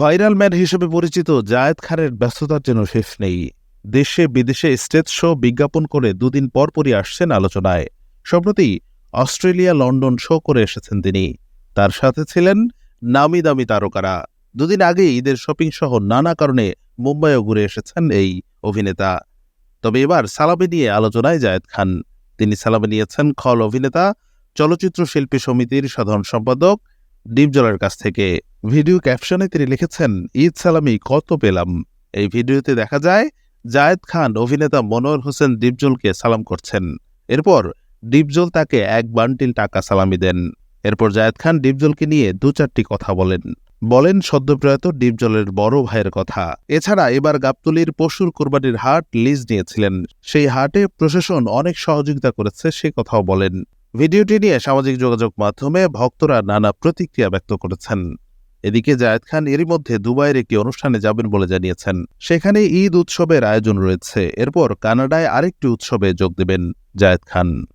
Viral man হিসেবে পরিচিত জায়েদ খানের ব্যস্ততার যেন শেষ নেই। দেশে বিদেশে স্টেজ শো বিজ্ঞাপন করে দুদিন পরপরই আসছেন আলোচনায়। সম্প্রতি অস্ট্রেলিয়া লন্ডন শো করে এসেছেন তিনি। তার সাথে ছিলেন নামি দামি তারকারা। দুদিন আগে ঈদের শপিং সহ নানা কারণে মুম্বাইও ঘুরে এসেছেন এই অভিনেতা। তবে এবার সালামে নিয়ে আলোচনায় জায়েদ খান। তিনি সালামে নিয়েছেন খল অভিনেতা, চলচ্চিত্র শিল্পী সমিতির সাধারণ সম্পাদক, ডিপজলের কাছ থেকে। ভিডিও ক্যাপশনে তিনি লিখেছেন, ঈদ সালামি, কত পেলাম? এই ভিডিওতে দেখা যায়, জায়েদ খান অভিনেতা মনোয়ার হোসেন ডিপজলকে সালাম করছেন। এরপর ডিপজল তাকে এক বান্টিল টাকা সালামি দেন। এরপর জায়েদ খান ডিপজলকে নিয়ে দু চারটি কথা বলেন। বলেন, সদ্যপ্রয়াত ডিপজলের বড় ভাইয়ের কথা। এছাড়া এবার গাবতলির পশুর কোরবানির হাট লিজ নিয়েছিলেন। সেই হাটে প্রশাসন অনেক সহযোগিতা করেছে, সে কথাও বলেন। ভিডিওটি নিয়ে সামাজিক যোগাযোগ মাধ্যমে ভক্তরা নানা প্রতিক্রিয়া ব্যক্ত করেছেন। এদিকে জায়েদ খান এরই মধ্যে দুবাইয়ের একটি অনুষ্ঠানে যাবেন বলে জানিয়েছেন। সেখানে ঈদ উৎসবের আয়োজন রয়েছে। এরপর কানাডায় আরেকটি উৎসবে যোগ দেবেন জায়েদ খান।